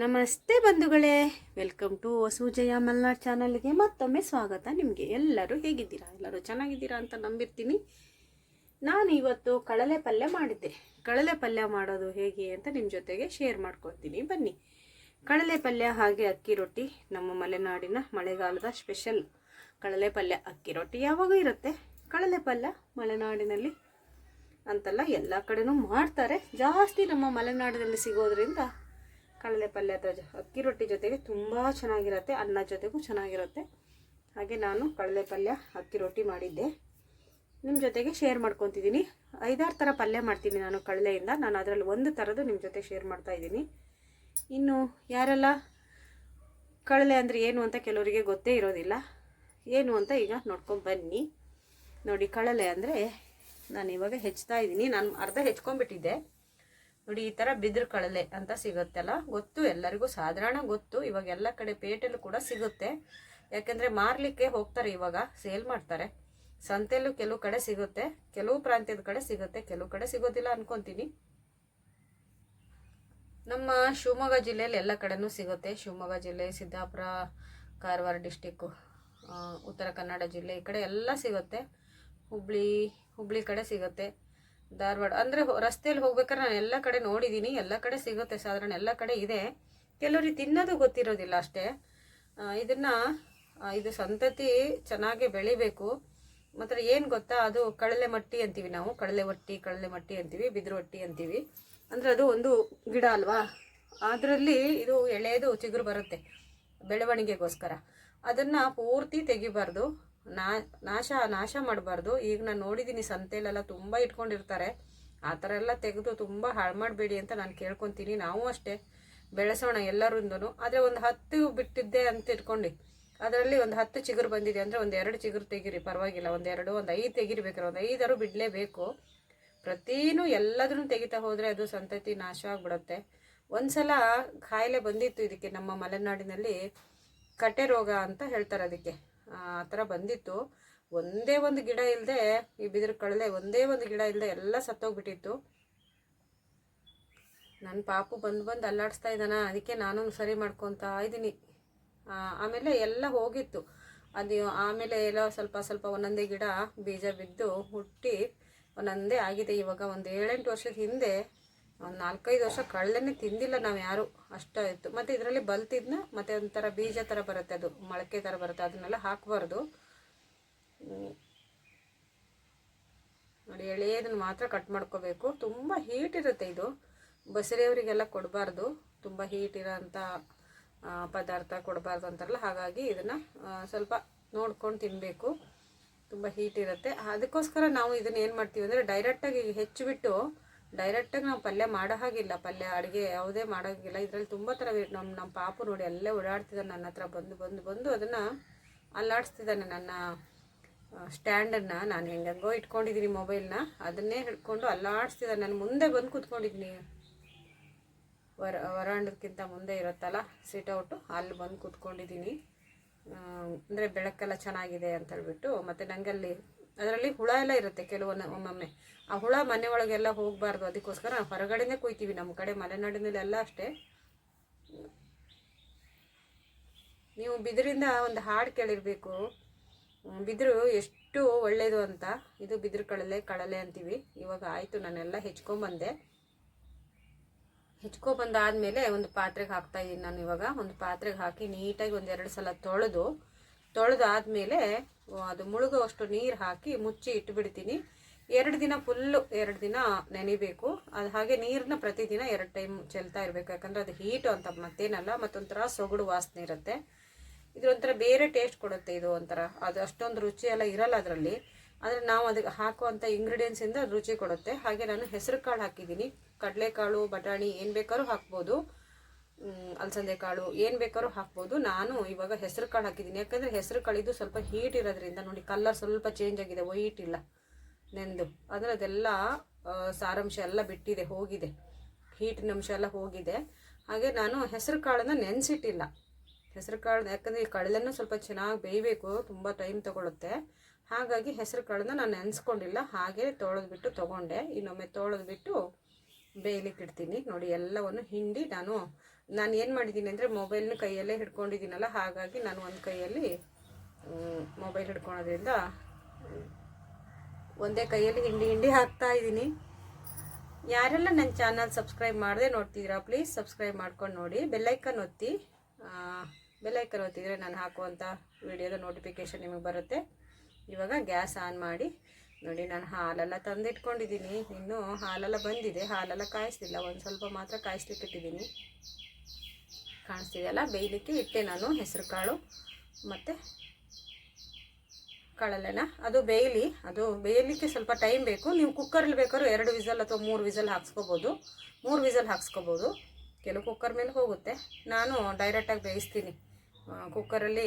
ನಮಸ್ತೆ ಬಂಧುಗಳೇ. Welcome to ಸೂಜಯ Malnad ಚಾನಲ್ಗೆ ಮತ್ತೊಮ್ಮೆ ಸ್ವಾಗತ ನಿಮಗೆ. ಎಲ್ಲರೂ ಹೇಗಿದ್ದೀರಾ? ಎಲ್ಲರೂ ಚೆನ್ನಾಗಿದ್ದೀರಾ ಅಂತ ನಂಬಿರ್ತೀನಿ. ನಾನು ಇವತ್ತು ಕಳಲೆ ಪಲ್ಯ ಮಾಡಿದ್ದೆ. ಕಳಲೆ ಪಲ್ಯ ಮಾಡೋದು ಹೇಗೆ ಅಂತ ನಿಮ್ಮ ಜೊತೆಗೆ ಶೇರ್ ಮಾಡ್ಕೊತೀನಿ ಬನ್ನಿ. ಕಳಲೆ ಪಲ್ಯ ಹಾಗೆ ಅಕ್ಕಿ ರೊಟ್ಟಿ. ನಮ್ಮ ಮಲೆನಾಡಿನ ಮಳೆಗಾಲದ ಸ್ಪೆಷಲ್ ಕಳಲೆ ಪಲ್ಯ ಅಕ್ಕಿ ರೊಟ್ಟಿ ಯಾವಾಗೂ ಇರುತ್ತೆ. ಕಳಲೆ ಪಲ್ಯ ಮಲೆನಾಡಿನಲ್ಲಿ ಅಂತಲ್ಲ ಎಲ್ಲ ಕಡೆನೂ ಮಾಡ್ತಾರೆ. ಜಾಸ್ತಿ ನಮ್ಮ ಮಲೆನಾಡಿನಲ್ಲಿ ಸಿಗೋದ್ರಿಂದ ಕಡಲೆ ಪಲ್ಯ ಜೊ- ಅಕ್ಕಿ ರೊಟ್ಟಿ ಜೊತೆಗೆ ತುಂಬ ಚೆನ್ನಾಗಿರುತ್ತೆ, ಅನ್ನ ಜೊತೆಗೂ ಚೆನ್ನಾಗಿರುತ್ತೆ. ಹಾಗೆ ನಾನು ಕಡಲೆ ಪಲ್ಯ, ಅಕ್ಕಿ ರೊಟ್ಟಿ ಮಾಡಿದ್ದೆ. ನಿಮ್ಮ ಜೊತೆಗೆ ಶೇರ್ ಮಾಡ್ಕೊತಿದ್ದೀನಿ. ಐದಾರು ಥರ ಪಲ್ಯ ಮಾಡ್ತೀನಿ ನಾನು ಕಡಲೆಯಿಂದ. ನಾನು ಅದರಲ್ಲಿ ಒಂದು ಥರದ್ದು ನಿಮ್ಮ ಜೊತೆ ಶೇರ್ ಮಾಡ್ತಾ ಇದ್ದೀನಿ. ಇನ್ನು ಯಾರೆಲ್ಲ ಕಡಲೆ ಅಂದರೆ ಏನು ಅಂತ ಕೆಲವರಿಗೆ ಗೊತ್ತೇ ಇರೋದಿಲ್ಲ. ಏನು ಅಂತ ಈಗ ನೋಡ್ಕೊಂಡು ಬನ್ನಿ. ನೋಡಿ, ಕಡಲೆ ಅಂದರೆ ನಾನು ಇವಾಗ ಹೆಚ್ತಾ ಇದ್ದೀನಿ. ನಾನು ಅರ್ಧ ಹೆಚ್ಕೊಂಡ್ಬಿಟ್ಟಿದ್ದೆ. ನೋಡಿ, ಈ ಥರ ಬಿದಿರು ಕಳಲೆ ಅಂತ ಸಿಗುತ್ತಲ್ಲ? ಗೊತ್ತು, ಎಲ್ಲರಿಗೂ ಸಾಧಾರಣ ಗೊತ್ತು. ಇವಾಗ ಎಲ್ಲ ಕಡೆ ಪೇಟೆಲ್ಲೂ ಕೂಡ ಸಿಗುತ್ತೆ. ಯಾಕೆಂದರೆ ಮಾರಲಿಕ್ಕೆ ಹೋಗ್ತಾರೆ ಇವಾಗ, ಸೇಲ್ ಮಾಡ್ತಾರೆ. ಸಂತೆಯಲ್ಲೂ ಕೆಲವು ಕಡೆ ಸಿಗುತ್ತೆ, ಕೆಲವು ಪ್ರಾಂತ್ಯದ ಕಡೆ ಸಿಗುತ್ತೆ, ಕೆಲವು ಕಡೆ ಸಿಗೋದಿಲ್ಲ ಅನ್ಕೊಂತೀನಿ. ನಮ್ಮ ಶಿವಮೊಗ್ಗ ಜಿಲ್ಲೆಯಲ್ಲಿ ಎಲ್ಲ ಕಡೆನೂ ಸಿಗುತ್ತೆ. ಶಿವಮೊಗ್ಗ ಜಿಲ್ಲೆ, ಸಿದ್ದಾಪುರ, ಕಾರವಾರ ಡಿಸ್ಟಿಕ್ಕು ಉತ್ತರ ಕನ್ನಡ ಜಿಲ್ಲೆ ಈ ಕಡೆ ಎಲ್ಲ ಸಿಗುತ್ತೆ. ಹುಬ್ಳಿ ಹುಬ್ಳಿ ಕಡೆ ಸಿಗುತ್ತೆ. ಧಾರವಾಡ. ಅಂದರೆ ರಸ್ತೆಯಲ್ಲಿ ಹೋಗ್ಬೇಕಾದ್ರೆ ನಾನು ಎಲ್ಲ ಕಡೆ ನೋಡಿದ್ದೀನಿ ಎಲ್ಲ ಕಡೆ ಸಿಗುತ್ತೆ ಸಾಧಾರಣ, ಎಲ್ಲ ಕಡೆ ಇದೆ. ಕೆಲವರಿಗೆ ತಿನ್ನೋದು ಗೊತ್ತಿರೋದಿಲ್ಲ ಅಷ್ಟೇ. ಇದನ್ನು ಇದು ಸಂತತಿ ಚೆನ್ನಾಗಿ ಬೆಳಿಬೇಕು. ಮಾತ್ರ ಏನು ಗೊತ್ತಾ, ಅದು ಕಡಲೆ ಮಟ್ಟಿ ಅಂತೀವಿ ನಾವು. ಕಡಲೆ ಮಟ್ಟಿ ಕಡಲೆ ಮಟ್ಟಿ ಅಂತೀವಿ, ಬಿದಿರು ಹೊಟ್ಟಿ ಅಂತೀವಿ. ಅಂದರೆ ಅದು ಒಂದು ಗಿಡ ಅಲ್ವಾ? ಅದರಲ್ಲಿ ಇದು ಎಳೆದು ಚಿಗುರು ಬರುತ್ತೆ, ಬೆಳವಣಿಗೆಗೋಸ್ಕರ. ಅದನ್ನು ಪೂರ್ತಿ ತೆಗಿಬಾರ್ದು. ನಾ, ನಾಶ ನಾಶ ಮಾಡಬಾರ್ದು. ಈಗ ನಾನು ನೋಡಿದ್ದೀನಿ ಸಂತೆಲೆಲ್ಲ ತುಂಬ ಇಟ್ಕೊಂಡಿರ್ತಾರೆ. ಆ ಥರ ಎಲ್ಲ ತೆಗೆದು ತುಂಬ ಹಾಳು ಮಾಡಬೇಡಿ ಅಂತ ನಾನು ಕೇಳ್ಕೊತೀನಿ. ನಾವು ಅಷ್ಟೇ. ಬೆಳೆಸೋಣ ಎಲ್ಲರಿಂದೂ ಆದರೆ ಒಂದು ಹತ್ತು ಬಿಟ್ಟಿದ್ದೆ ಅಂತ ಇಟ್ಕೊಂಡು. ಅದರಲ್ಲಿ ಒಂದು ಹತ್ತು ಚಿಗುರು ಬಂದಿದೆ ಅಂದರೆ ಒಂದು ಎರಡು ಚಿಗುರು ತೆಗೀರಿ. ಪರವಾಗಿಲ್ಲ. ಒಂದು ಎರಡು, ಒಂದು ಐದು ತೆಗೀರಿ ಬೇಕಾದ್ರೆ ಒಂದು ಐದಾರು ಬಿಡಲೇಬೇಕು. ಪ್ರತಿನೂ ಎಲ್ಲದನ್ನು ತೆಗಿತಾ ಹೋದರೆ ಅದು ಸಂತತಿ ನಾಶ ಆಗಿಬಿಡುತ್ತೆ. ಒಂದ್ಸಲ ಕಾಯಿಲೆ ಬಂದಿತ್ತು ಇದಕ್ಕೆ ನಮ್ಮ ಮಲೆನಾಡಿನಲ್ಲಿ. ಕಟೆ ರೋಗ ಅಂತ ಹೇಳ್ತಾರೆ ಅದಕ್ಕೆ. ಆ ಥರ ಬಂದಿತ್ತು. ಒಂದೇ ಒಂದು ಗಿಡ ಇಲ್ಲದೆ ಈ ಬಿದಿರು ಕಳಲೆ ಒಂದೇ ಒಂದು ಗಿಡ ಇಲ್ಲದೆ ಎಲ್ಲ ಸತ್ತೋಗ್ಬಿಟ್ಟಿತ್ತು. ನನ್ನ ಪಾಪು ಬಂದು ಬಂದು ಅಲ್ಲಾಡಿಸ್ತಾ ಇದ್ದಾನ, ಅದಕ್ಕೆ ನಾನು ಸರಿ ಮಾಡ್ಕೊತಾ ಇದ್ದೀನಿ. ಆಮೇಲೆ ಎಲ್ಲ ಹೋಗಿತ್ತು. ಅದು ಆಮೇಲೆ ಎಲ್ಲ ಸ್ವಲ್ಪ ಸ್ವಲ್ಪ ಒಂದೊಂದೇ ಗಿಡ ಬೀಜ ಬಿದ್ದು ಹುಟ್ಟಿ ಒಂದೊಂದೇ ಆಗಿದೆ. ಇವಾಗ ಒಂದು ಏಳೆಂಟು ವರ್ಷದ ಹಿಂದೆ ಒಂದು ನಾಲ್ಕೈದು ವರ್ಷ ಕಳ್ಳೆನೇ ತಿಂದಿಲ್ಲ ನಾವು ಯಾರು. ಅಷ್ಟ ಇತ್ತು ಮತ್ತು ಇದರಲ್ಲಿ ಬಲ್ತಿದ್ನ, ಮತ್ತು ಒಂಥರ ಬೀಜ ಥರ ಬರುತ್ತೆ ಅದು. ಮೊಳಕೆ ಥರ ಬರುತ್ತೆ. ಅದನ್ನೆಲ್ಲ ಹಾಕಬಾರ್ದು. ನೋಡಿ, ಎಳೆಯದನ್ನು ಮಾತ್ರ ಕಟ್ ಮಾಡ್ಕೋಬೇಕು. ತುಂಬ ಹೀಟ್ ಇರುತ್ತೆ ಇದು. ಬಸರೆಯವರಿಗೆಲ್ಲ ಕೊಡಬಾರ್ದು. ತುಂಬ ಹೀಟ್ ಇರೋಂಥ ಪದಾರ್ಥ ಕೊಡಬಾರ್ದು ಅಂತಾರಲ್ಲ, ಹಾಗಾಗಿ ಇದನ್ನು ಸ್ವಲ್ಪ ನೋಡ್ಕೊಂಡು ತಿನ್ನಬೇಕು ತುಂಬ ಹೀಟ್ ಇರುತ್ತೆ. ಅದಕ್ಕೋಸ್ಕರ ನಾವು ಇದನ್ನ ಏನು ಮಾಡ್ತೀವಿ ಅಂದರೆ ಡೈರೆಕ್ಟಾಗಿ ಹೆಚ್ಚಿಬಿಟ್ಟು ಡೈರೆಕ್ಟಾಗಿ ನಾವು ಪಲ್ಯ ಮಾಡೋ ಹಾಗಿಲ್ಲ. ಪಲ್ಯ, ಅಡುಗೆ ಯಾವುದೇ ಮಾಡೋಂಗಿಲ್ಲ. ಇದರಲ್ಲಿ ತುಂಬ ಥರ ನಮ್ಮ ನಮ್ಮ ಪಾಪು ನೋಡಿ ಅಲ್ಲೇ ಓಡಾಡ್ತಿದ್ದಾನೆ ನನ್ನ ಹತ್ರ. ಬಂದು ಬಂದು ಬಂದು ಅದನ್ನು ಅಲ್ಲಾಡಿಸ್ತಿದ್ದಾನೆ ನನ್ನ ಸ್ಟ್ಯಾಂಡನ್ನು ನಾನು ಹೆಂಗಂಗೋ ಇಟ್ಕೊಂಡಿದ್ದೀನಿ ಮೊಬೈಲ್ನ ಅದನ್ನೇ ಹಿಡ್ಕೊಂಡು ಅಲ್ಲಾಡಿಸ್ತಿದ್ದಾನೆ. ನಾನು ಮುಂದೆ ಬಂದು ಕೂತ್ಕೊಂಡಿದ್ದೀನಿ ವರ, ವರಾಂಡಕ್ಕಿಂತ ಮುಂದೆ ಇರುತ್ತಲ್ಲ ಔಟು ಅಲ್ಲಿ ಬಂದು ಕೂತ್ಕೊಂಡಿದ್ದೀನಿ ಅಂದರೆ ಬೆಳಕೆಲ್ಲ ಚೆನ್ನಾಗಿದೆ ಅಂತ ಹೇಳ್ಬಿಟ್ಟು, ಮತ್ತು ನನಗಲ್ಲಿ ಅದರಲ್ಲಿ ಹುಳ ಎಲ್ಲ ಇರುತ್ತೆ ಕೆಲವೊಂದು ಒಮ್ಮೊಮ್ಮೆ. ಆ ಹುಳ ಮನೆ ಒಳಗೆಲ್ಲ ಹೋಗಬಾರ್ದು. ಅದಕ್ಕೋಸ್ಕರ ಹೊರಗಡೆನೇ ಕುಯ್ತೀವಿ. ನಮ್ಮ ಕಡೆ ಮಲೆನಾಡಿನಲ್ಲೆಲ್ಲ ಅಷ್ಟೇ. ನೀವು ಬಿದಿರಿಂದ ಒಂದು ಹಾಡು ಕೇಳಿರಬೇಕು. ಬಿದಿರು ಎಷ್ಟು ಒಳ್ಳೆಯದು ಅಂತ. ಇದು ಬಿದಿರು ಕಳಲೆ ಕಳಲೆ ಅಂತೀವಿ. ಇವಾಗ ಆಯಿತು. ನಾನೆಲ್ಲ ಹೆಚ್ಕೊಂಬಂದೆ. ಹೆಚ್ಕೊಬಂದಾದಮೇಲೆ ಒಂದು ಪಾತ್ರೆಗೆ ಹಾಕ್ತಾ ಇದ್ದೀನಿ ನಾನು ಇವಾಗ. ಒಂದು ಪಾತ್ರೆಗೆ ಹಾಕಿ ನೀಟಾಗಿ ಒಂದು ಎರಡು ಸಲ ತೊಳೆದು ತೊಳೆದಾದ್ಮೇಲೆ ಅದು ಮುಳುಗುವಷ್ಟು ನೀರು ಹಾಕಿ ಮುಚ್ಚಿ ಇಟ್ಬಿಡ್ತೀನಿ. ಎರಡು ದಿನ ಫುಲ್ಲು ಎರಡು ದಿನ ನೆನಿಬೇಕು. ಅದು ಹಾಗೆ ನೀರನ್ನ ಪ್ರತಿದಿನ ಎರಡು ಟೈಮ್ ಚೆಲ್ತಾ ಇರಬೇಕು. ಯಾಕಂದರೆ ಅದು ಹೀಟು ಅಂತ ಮತ್ತೇನಲ್ಲ, ಮತ್ತೊಂಥರ ಸೊಗಡು ವಾಸನೆ ಇರುತ್ತೆ. ಇದೊಂಥರ ಬೇರೆ ಟೇಸ್ಟ್ ಕೊಡುತ್ತೆ ಇದು ಒಂಥರ. ಅದು ಅಷ್ಟೊಂದು ರುಚಿ ಎಲ್ಲ ಇರಲ್ಲ ಅದರಲ್ಲಿ. ಆದರೆ ನಾವು ಅದಕ್ಕೆ ಹಾಕುವಂಥ ಇಂಗ್ರೀಡಿಯೆಂಟ್ಸಿಂದ ರುಚಿ ಕೊಡುತ್ತೆ. ಹಾಗೆ ನಾನು ಹೆಸರು ಕಾಳು ಹಾಕಿದ್ದೀನಿ. ಕಡಲೆಕಾಳು, ಬಟಾಣಿ ಏನು ಬೇಕಾದ್ರೂ ಹಾಕ್ಬೋದು. ಅಲಸಂದೆ ಕಾಳು ಏನು ಬೇಕಾದ್ರೂ ಹಾಕ್ಬೋದು. ನಾನು ಇವಾಗ ಹೆಸರು ಕಾಳು ಹಾಕಿದ್ದೀನಿ ಯಾಕಂದರೆ ಹೆಸರು ಕಾಳಿದ್ದು ಸ್ವಲ್ಪ ಹೀಟ್ ಇರೋದ್ರಿಂದ ನೋಡಿ ಕಲರ್ ಸ್ವಲ್ಪ ಚೇಂಜ್ ಆಗಿದೆ. ವೈಟ್ ಇಲ್ಲ. ನೆಂದು ಅಂದರೆ ಅದೆಲ್ಲ ಸಾರಾಂಶ ಎಲ್ಲ ಬಿಟ್ಟಿದೆ. ಹೋಗಿದೆ. ಹೀಟಿನ ಅಂಶ ಎಲ್ಲ ಹೋಗಿದೆ. ಹಾಗೆ ನಾನು ಹೆಸರು ಕಾಳನ್ನು ನೆನೆಸಿಟ್ಟಿಲ್ಲ. ಹೆಸರು ಕಾಳು ಯಾಕಂದರೆ ಈ ಸ್ವಲ್ಪ ಚೆನ್ನಾಗಿ ಬೇಯಬೇಕು. ತುಂಬ ಟೈಮ್ ತಗೊಳುತ್ತೆ. ಹಾಗಾಗಿ ಹೆಸರು ಕಾಳನ್ನ ನಾನು ನೆನೆಸ್ಕೊಂಡಿಲ್ಲ. ಹಾಗೆ ತೊಳೆದ್ಬಿಟ್ಟು ತೊಗೊಂಡೆ. ಇನ್ನೊಮ್ಮೆ ತೊಳೆದ್ಬಿಟ್ಟು ಬೇಯಲಿಕ್ಕೆ ಇಡ್ತೀನಿ ನೋಡಿ ಎಲ್ಲವನ್ನು ಹಿಂಡಿ ನಾನು ನಾನು ಏನು ಮಾಡಿದ್ದೀನಿ ಅಂದರೆ ಮೊಬೈಲ್ನ ಕೈಯಲ್ಲೇ ಹಿಡ್ಕೊಂಡಿದ್ದೀನಲ್ಲ, ಹಾಗಾಗಿ ನಾನು ಒಂದು ಕೈಯಲ್ಲಿ ಮೊಬೈಲ್ ಹಿಡ್ಕೊಳೋದ್ರಿಂದ ಒಂದೇ ಕೈಯಲ್ಲಿ ಹಿಂಡಿ ಹಿಂಡಿ ಹಾಕ್ತಾ ಇದ್ದೀನಿ. ಯಾರೆಲ್ಲ ನನ್ನ ಚಾನಲ್ ಸಬ್ಸ್ಕ್ರೈಬ್ ಮಾಡದೆ ನೋಡ್ತಿದ್ದೀರಾ ಪ್ಲೀಸ್ ಸಬ್ಸ್ಕ್ರೈಬ್ ಮಾಡ್ಕೊಂಡು ನೋಡಿ. ಬೆಲ್ಲೈಕನ್ ಒತ್ತಿ. ಬೆಲ್ಲೈಕನ್ ಒತ್ತಿದರೆ ನಾನು ಹಾಕುವಂಥ ವಿಡಿಯೋದ ನೋಟಿಫಿಕೇಷನ್ ನಿಮಗೆ ಬರುತ್ತೆ. ಇವಾಗ ಗ್ಯಾಸ್ ಆನ್ ಮಾಡಿ. ನೋಡಿ, ನಾನು ಹಾಲೆಲ್ಲ ತಂದಿಟ್ಕೊಂಡಿದ್ದೀನಿ. ಇನ್ನೂ ಹಾಲೆಲ್ಲ ಬಂದಿದೆ. ಹಾಲೆಲ್ಲ ಕಾಯಿಸ್ತಿಲ್ಲ ಒಂದು ಸ್ವಲ್ಪ ಮಾತ್ರ ಕಾಯಿಸ್ಲಿಕ್ಕೆ ಇಟ್ಟಿದ್ದೀನಿ ಕಾಣಿಸ್ತಿದೆಯಲ್ಲ? ಬೇಯಲಿಕ್ಕೆ ಇಟ್ಟೆ ನಾನು ಹೆಸರು ಕಾಳು. ಮತ್ತು ಕಳಲೆನ. ಅದು ಬೇಯಲಿ. ಅದು ಬೇಯಲಿಕ್ಕೆ ಸ್ವಲ್ಪ ಟೈಮ್ ಬೇಕು. ನೀವು ಕುಕ್ಕರಲ್ಲಿ ಬೇಕಾದ್ರೂ ಎರಡು ವಿಸಲ್ ಅಥವಾ ಮೂರು ವಿಸಲ್ ಹಾಕ್ಸ್ಕೋಬೋದು. ಮೂರು ವಿಸಲ್ ಹಾಕ್ಸ್ಕೋಬೋದು. ಕೆಲವು ಕುಕ್ಕರ್ ಮೇಲೆ ಹೋಗುತ್ತೆ. ನಾನು ಡೈರೆಕ್ಟಾಗಿ ಬೇಯಿಸ್ತೀನಿ. ಕುಕ್ಕರಲ್ಲಿ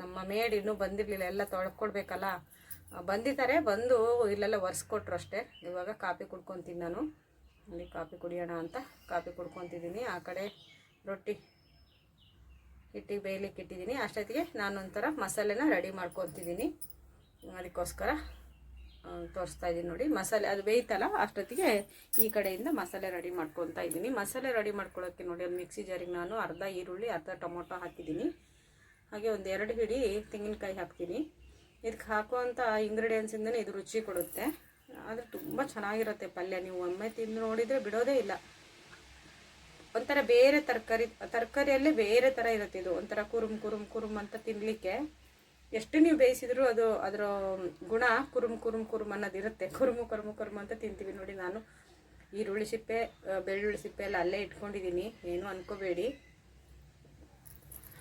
ನಮ್ಮ ಮೇಡ್ ಇನ್ನೂ ಬಂದಿರಲಿಲ್ಲ. ಎಲ್ಲ ತೊಳ್ಕೊಡ್ಬೇಕಲ್ಲ. ಬಂದಿದ್ದಾರೆ. ಬಂದು ಇಲ್ಲೆಲ್ಲ ಒರೆಸ್ಕೊಟ್ರು ಅಷ್ಟೇ. ಇವಾಗ ಕಾಫಿ ಕುಡ್ಕೊತೀನಿ ನಾನು. ಅಲ್ಲಿ ಕಾಫಿ ಕುಡಿಯೋಣ ಅಂತ ಕಾಫಿ ಕುಡ್ಕೊತಿದ್ದೀನಿ. ಆ ಕಡೆ ರೊಟ್ಟಿ ಹಿಟ್ಟಿಗೆ ಬೇಯಲಿಕ್ಕೆ ಇಟ್ಟಿದ್ದೀನಿ. ಅಷ್ಟೊತ್ತಿಗೆ ನಾನು ಒಂಥರ ಮಸಾಲೆನ ರೆಡಿ ಮಾಡ್ಕೊತಿದ್ದೀನಿ. ಅದಕ್ಕೋಸ್ಕರ ತೋರಿಸ್ತಾ ಇದ್ದೀನಿ ನೋಡಿ. ಮಸಾಲೆ ಅದು ಬೇಯ್ತಲ್ಲ, ಅಷ್ಟೊತ್ತಿಗೆ ಈ ಕಡೆಯಿಂದ ಮಸಾಲೆ ರೆಡಿ ಮಾಡ್ಕೊತಾ ಇದ್ದೀನಿ. ಮಸಾಲೆ ರೆಡಿ ಮಾಡ್ಕೊಳ್ಳೋಕ್ಕೆ ನೋಡಿ, ಒಂದು ಮಿಕ್ಸಿ ಜಾರಿಗೆ ನಾನು ಅರ್ಧ ಈರುಳ್ಳಿ, ಅರ್ಧ ಟೊಮೊಟೊ ಹಾಕಿದ್ದೀನಿ. ಹಾಗೆ ಒಂದು ಎರಡು ಹಿಡಿ ತೆಂಗಿನಕಾಯಿ ಹಾಕ್ತೀನಿ. ಇದಕ್ಕೆ ಹಾಕುವಂಥ ಇಂಗ್ರೀಡಿಯೆಂಟ್ಸಿಂದನೇ ಇದು ರುಚಿ ಕೊಡುತ್ತೆ. ಆದರೆ ತುಂಬ ಚೆನ್ನಾಗಿರುತ್ತೆ ಪಲ್ಯ. ನೀವು ಒಮ್ಮೆ ತಿಂದು ನೋಡಿದರೆ ಬಿಡೋದೇ ಇಲ್ಲ. ಒಂಥರ ಬೇರೆ ತರಕಾರಿ ತರಕಾರಿಯಲ್ಲೇ ಬೇರೆ ಥರ ಇರುತ್ತೆ ಇದು. ಒಂಥರ ಕುರುಮ್ ಕುರುಮ್ ಕುರುಮ್ ಅಂತ ತಿನ್ನಲಿಕ್ಕೆ ಎಷ್ಟು ನೀವು ಬೇಯಿಸಿದ್ರು ಅದು ಅದರ ಗುಣ ಕುರುಮ್ ಕುರುಮ್ ಕುರುಮ್ ಅನ್ನೋದು ಇರುತ್ತೆ. ಕುರುಮು ಕುರುಮು ಕುರುಮ್ ಅಂತ ತಿಂತೀವಿ ನೋಡಿ ನಾನು. ಈರುಳ್ಳಿ ಸಿಪ್ಪೆ ಬೆಳ್ಳುಳ್ಳಿ ಸಿಪ್ಪೆ ಎಲ್ಲ ಅಲ್ಲೇ ಇಟ್ಕೊಂಡಿದ್ದೀನಿ. ಏನು ಅನ್ಕೋಬೇಡಿ.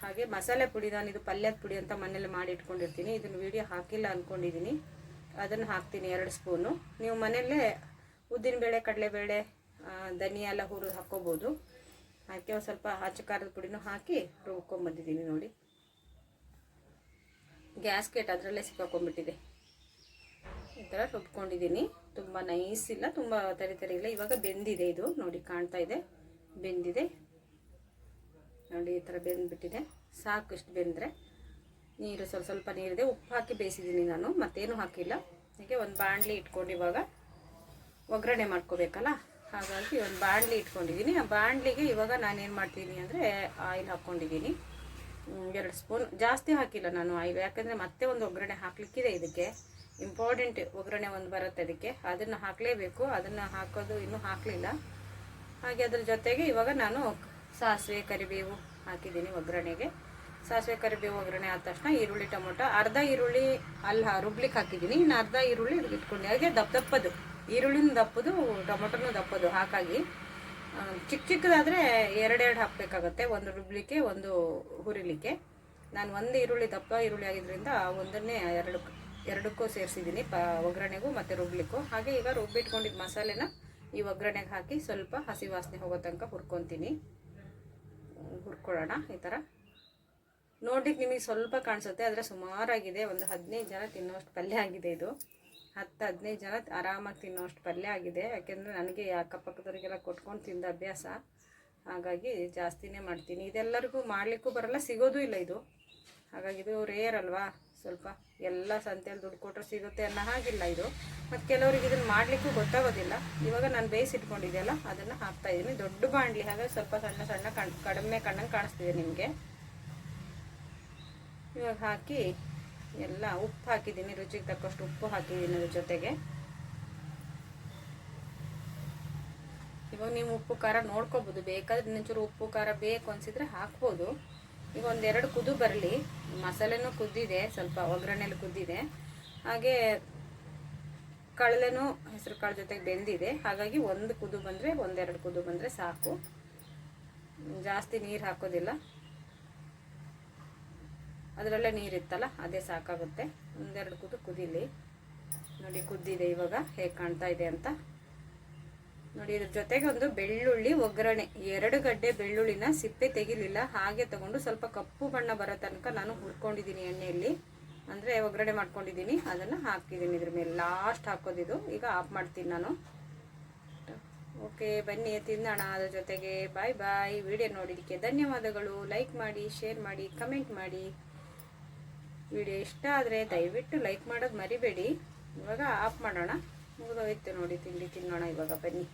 ಹಾಗೆ ಮಸಾಲೆ ಪುಡಿ ನಾನು ಇದು ಪಲ್ಯದ ಪುಡಿ ಅಂತ ಮನೇಲಿ ಮಾಡಿ ಇಟ್ಕೊಂಡಿರ್ತೀನಿ. ಇದನ್ನು ವಿಡಿಯೋ ಹಾಕಿಲ್ಲ ಅಂದ್ಕೊಂಡಿದ್ದೀನಿ ಅದನ್ನು ಹಾಕ್ತೀನಿ ಎರಡು ಸ್ಪೂನು. ನೀವು ಮನೆಯಲ್ಲೇ ಉದ್ದಿನಬೇಳೆ ಕಡಲೆಬೇಳೆ ಆ, ಧನಿಯಾ ಎಲ್ಲ ಹುರಿದು ಹಾಕ್ಕೋಬೋದು. ಹಾಕಿ ಒಂದು ಸ್ವಲ್ಪ ಹಚ್ಚ ಖಾರದ ಪುಡಿನೂ ಹಾಕಿ ರುಬ್ಕೊಂಬಂದಿದ್ದೀನಿ ನೋಡಿ. ಗ್ಯಾಸ್ಕೆಟ್ ಅದರಲ್ಲೇ ಸಿಕ್ಕಾಕೊಂಡ್ಬಿಟ್ಟಿದೆ. ಈ ಥರ ರುಬ್ಕೊಂಡಿದ್ದೀನಿ. ತುಂಬ ನೈಸ್ ಇಲ್ಲ, ತುಂಬ ತರಿ ತರಿ ಇಲ್ಲ. ಇವಾಗ ಬೆಂದಿದೆ ಇದು. ನೋಡಿ, ಕಾಣ್ತಾ ಇದೆ. ಬೆಂದಿದೆ. ನೋಡಿ, ಈ ಥರ ಬೆಂದ್ಬಿಟ್ಟಿದೆ. ಸಾಕು ಇಷ್ಟು ಬೆಂದರೆ. ನೀರು ಸ್ವಲ್ಪ ಸ್ವಲ್ಪ ನೀರಿದೆ. ಉಪ್ಪು ಹಾಕಿ ಬೇಯಿಸಿದ್ದೀನಿ ನಾನು. ಮತ್ತೇನು ಹಾಕಿಲ್ಲ. ಹೀಗೆ ಒಂದು ಬಾಣಲಿ ಇಟ್ಕೊಂಡು ಇವಾಗ ಒಗ್ಗರಣೆ ಮಾಡ್ಕೋಬೇಕಲ್ಲ? ಹಾಗಾಗಿ ಒಂದು ಬಾಣಲಿ ಇಟ್ಕೊಂಡಿದ್ದೀನಿ. ಆ ಬಾಣಲಿಗೆ ಇವಾಗ ನಾನೇನು ಮಾಡ್ತೀನಿ ಅಂದರೆ ಆಯಿಲ್ ಹಾಕ್ಕೊಂಡಿದ್ದೀನಿ. ಎರಡು ಸ್ಪೂನ್. ಜಾಸ್ತಿ ಹಾಕಿಲ್ಲ ನಾನು ಆಯಿಲ್ ಯಾಕಂದರೆ ಮತ್ತೆ ಒಂದು ಒಗ್ಗರಣೆ ಹಾಕ್ಲಿಕ್ಕಿದೆ ಇದಕ್ಕೆ. ಇಂಪಾರ್ಟೆಂಟ್ ಒಗ್ಗರಣೆ ಒಂದು ಬರುತ್ತೆ ಅದಕ್ಕೆ. ಅದನ್ನು ಹಾಕಲೇಬೇಕು. ಅದನ್ನು ಹಾಕೋದು ಇನ್ನೂ ಹಾಕಲಿಲ್ಲ. ಹಾಗೆ ಅದ್ರ ಜೊತೆಗೆ ಇವಾಗ ನಾನು ಸಾಸಿವೆ, ಕರಿಬೇವು ಹಾಕಿದ್ದೀನಿ ಒಗ್ಗರಣೆಗೆ. ಸಾಸಿವೆ, ಕರಿಬೇವು ಒಗ್ಗರಣೆ ಆದ ತಕ್ಷಣ ಈರುಳ್ಳಿ, ಟೊಮೊಟೊ, ಅರ್ಧ ಈರುಳ್ಳಿ, ಅಲ್ಲಿ ರುಬ್ಲಿಕ್ಕೆ ಹಾಕಿದ್ದೀನಿ. ಇನ್ನು ಅರ್ಧ ಈರುಳ್ಳಿ ಇಟ್ಕೊಂಡು. ಹಾಗೆ ದಪ್ಪ ದಪ್ಪದು. ಈರುಳ್ಳಿನ ದಪ್ಪದು, ಟೊಮೊಟೊನೂ ದಪ್ಪದು ಹಾಕಾಗಿ ಚಿಕ್ಕ ಚಿಕ್ಕದಾದರೆ ಎರಡೆರಡು ಹಾಕಬೇಕಾಗತ್ತೆ, ಒಂದು ರುಬ್ಲಿಕ್ಕೆ, ಒಂದು ಹುರಿಲಿಕ್ಕೆ. ನಾನು ಒಂದು ಈರುಳ್ಳಿ ದಪ್ಪ ಈರುಳ್ಳಿ ಆಗಿದ್ದರಿಂದ ಒಂದನ್ನೇ ಎರಡು, ಎರಡಕ್ಕೂ ಸೇರಿಸಿದ್ದೀನಿ, ಪ, ಒಗ್ಗರಣೆಗೂ ಮತ್ತು ರುಬ್ಲಿಕ್ಕೂ. ಹಾಗೆ ಈಗ ರುಬ್ಬಿಟ್ಕೊಂಡಿದ್ದ ಮಸಾಲೆನ ಈ ಒಗ್ಗರಣೆಗೆ ಹಾಕಿ ಸ್ವಲ್ಪ ಹಸಿ ವಾಸನೆ ಹೋಗೋ ತನಕ ಹುರ್ಕೊತೀನಿ. ಹುರ್ಕೊಳ್ಳೋಣ, ಈ ಥರ. ನೋಡ್ಲಿಕ್ಕೆ ನಿಮಗೆ ಸ್ವಲ್ಪ ಕಾಣಿಸುತ್ತೆ, ಆದರೆ ಸುಮಾರಾಗಿದೆ, ಒಂದು ಹದಿನೈದು ಜನ ತಿನ್ನೋಷ್ಟು ಪಲ್ಯ ಆಗಿದೆ ಇದು. ಹತ್ತು, ಹದಿನೈದು ಜನ ಆರಾಮಾಗಿ ತಿನ್ನೋಷ್ಟು ಪಲ್ಯ ಆಗಿದೆ. ಯಾಕೆಂದರೆ ನನಗೆ ಅಕ್ಕಪಕ್ಕದವರಿಗೆಲ್ಲ ಕೊಟ್ಕೊಂಡು ತಿಂದ ಅಭ್ಯಾಸ. ಹಾಗಾಗಿ ಜಾಸ್ತಿನೇ ಮಾಡ್ತೀನಿ. ಇದೆಲ್ಲರಿಗೂ ಮಾಡಲಿಕ್ಕೂ ಬರಲ್ಲ, ಸಿಗೋದೂ ಇಲ್ಲ ಇದು. ಹಾಗಾಗಿ ಇದು ರೇರ್ ಅಲ್ವಾ? ಸ್ವಲ್ಪ ಎಲ್ಲ ಸಂತೆಯಲ್ಲಿ ದುಡ್ಡು ಕೊಟ್ಟರೆ ಸಿಗುತ್ತೆ ಅನ್ನೋ ಹಾಗಿಲ್ಲ ಇದು. ಮತ್ತು ಕೆಲವರಿಗೆ ಇದನ್ನು ಮಾಡಲಿಕ್ಕೂ ಗೊತ್ತಾಗೋದಿಲ್ಲ. ಇವಾಗ ನಾನು ಬೇಯಿಸಿಟ್ಕೊಂಡಿದ್ದೆಲ್ಲ ಅದನ್ನು ಹಾಕ್ತಾ ಇದ್ದೀನಿ ದೊಡ್ಡ ಬಾಣಲಿ ಹಾಗಾಗಿ ಸ್ವಲ್ಪ ಸಣ್ಣ ಸಣ್ಣ ಕಣ್, ಕಡಿಮೆ ಕಣ್ಣಂಗೆ ಕಾಣಿಸ್ತಿದೆ ನಿಮಗೆ. ಇವಾಗ ಹಾಕಿ ಎಲ್ಲ ಉಪ್ಪು ಹಾಕಿದ್ದೀನಿ, ರುಚಿಗೆ ತಕ್ಕಷ್ಟು ಉಪ್ಪು ಹಾಕಿದ್ದೀನಿ ಅದ್ರ ಜೊತೆಗೆ. ಇವಾಗ ನೀವು ಉಪ್ಪು ಖಾರ ನೋಡ್ಕೋಬೋದು, ಬೇಕಾದ್ರೆ ಇನ್ನೊಂಚೂರು ಉಪ್ಪು ಖಾರ ಬೇಕು ಅನಿಸಿದ್ರೆ ಹಾಕ್ಬೋದು. ಈಗ ಒಂದೆರಡು ಕುದು ಬರಲಿ, ಮಸಾಲೆನೂ ಕುದ್ದಿದೆ, ಸ್ವಲ್ಪ ಒಗ್ಗರಣೆಲಿ ಕುದ್ದಿದೆ. ಹಾಗೆ ಕಳಲೆನೂ ಹೆಸರು ಕಾಳು ಜೊತೆಗೆ ಬೆಂದಿದೆ, ಹಾಗಾಗಿ ಒಂದು ಕುದು ಬಂದರೆ ಒಂದೆರಡು ಕುದು ಬಂದರೆ ಸಾಕು. ಜಾಸ್ತಿ ನೀರು ಹಾಕೋದಿಲ್ಲ. ಅದರಲ್ಲೇ ನೀರಿತ್ತಲ್ಲ, ಅದೇ ಸಾಕಾಗುತ್ತೆ. ಒಂದೆರಡು ಕುದು ಕುದೀಲಿ. ನೋಡಿ, ಕುದ್ದಿದೆ ಇವಾಗ, ಹೇಗೆ ಕಾಣ್ತಾ ಇದೆ ಅಂತ. ನೋಡಿ, ಇದ್ರ ಜೊತೆಗೆ ಒಂದು ಬೆಳ್ಳುಳ್ಳಿ, ಒಗ್ಗರಣೆ. ಎರಡು ಗಡ್ಡೆ ಬೆಳ್ಳುಳ್ಳಿನ ಸಿಪ್ಪೆ ತೆಗಿಲಿಲ್ಲ, ಹಾಗೆ ತಗೊಂಡು ಸ್ವಲ್ಪ ಕಪ್ಪು ಬಣ್ಣ ಬರೋ ತನಕ ನಾನು ಹುರ್ಕೊಂಡಿದ್ದೀನಿ ಎಣ್ಣೆಯಲ್ಲಿ. ಅಂದರೆ, ಒಗ್ಗರಣೆ ಮಾಡ್ಕೊಂಡಿದ್ದೀನಿ. ಅದನ್ನು ಹಾಕಿದ್ದೀನಿ ಇದ್ರ ಮೇಲೆ. ಲಾಸ್ಟ್ ಹಾಕೋದಿದು. ಈಗ ಆಫ್ ಮಾಡ್ತೀನಿ ನಾನು. ಓಕೆ ಬನ್ನಿ, ತಿನ್ನೋಣ ಅದ್ರ ಜೊತೆಗೆ. ಬಾಯ್ ಬಾಯ್ ವಿಡಿಯೋ ನೋಡಿದ್ದಕ್ಕೆ ಧನ್ಯವಾದಗಳು. ಲೈಕ್ ಮಾಡಿ ಶೇರ್ ಮಾಡಿ ಕಮೆಂಟ್ ಮಾಡಿ. ವಿಡಿಯೋ ಇಷ್ಟ ಆದರೆ ದಯವಿಟ್ಟು ಲೈಕ್ ಮಾಡೋದು ಮರಿಬೇಡಿ. ಇವಾಗ ಆಫ್ ಮಾಡೋಣ. ಮುಗಿದೋಯ್ತು ನೋಡಿ ತಿಂಡಿ ತಿನ್ನೋಣ ಇವಾಗ ಬನ್ನಿ.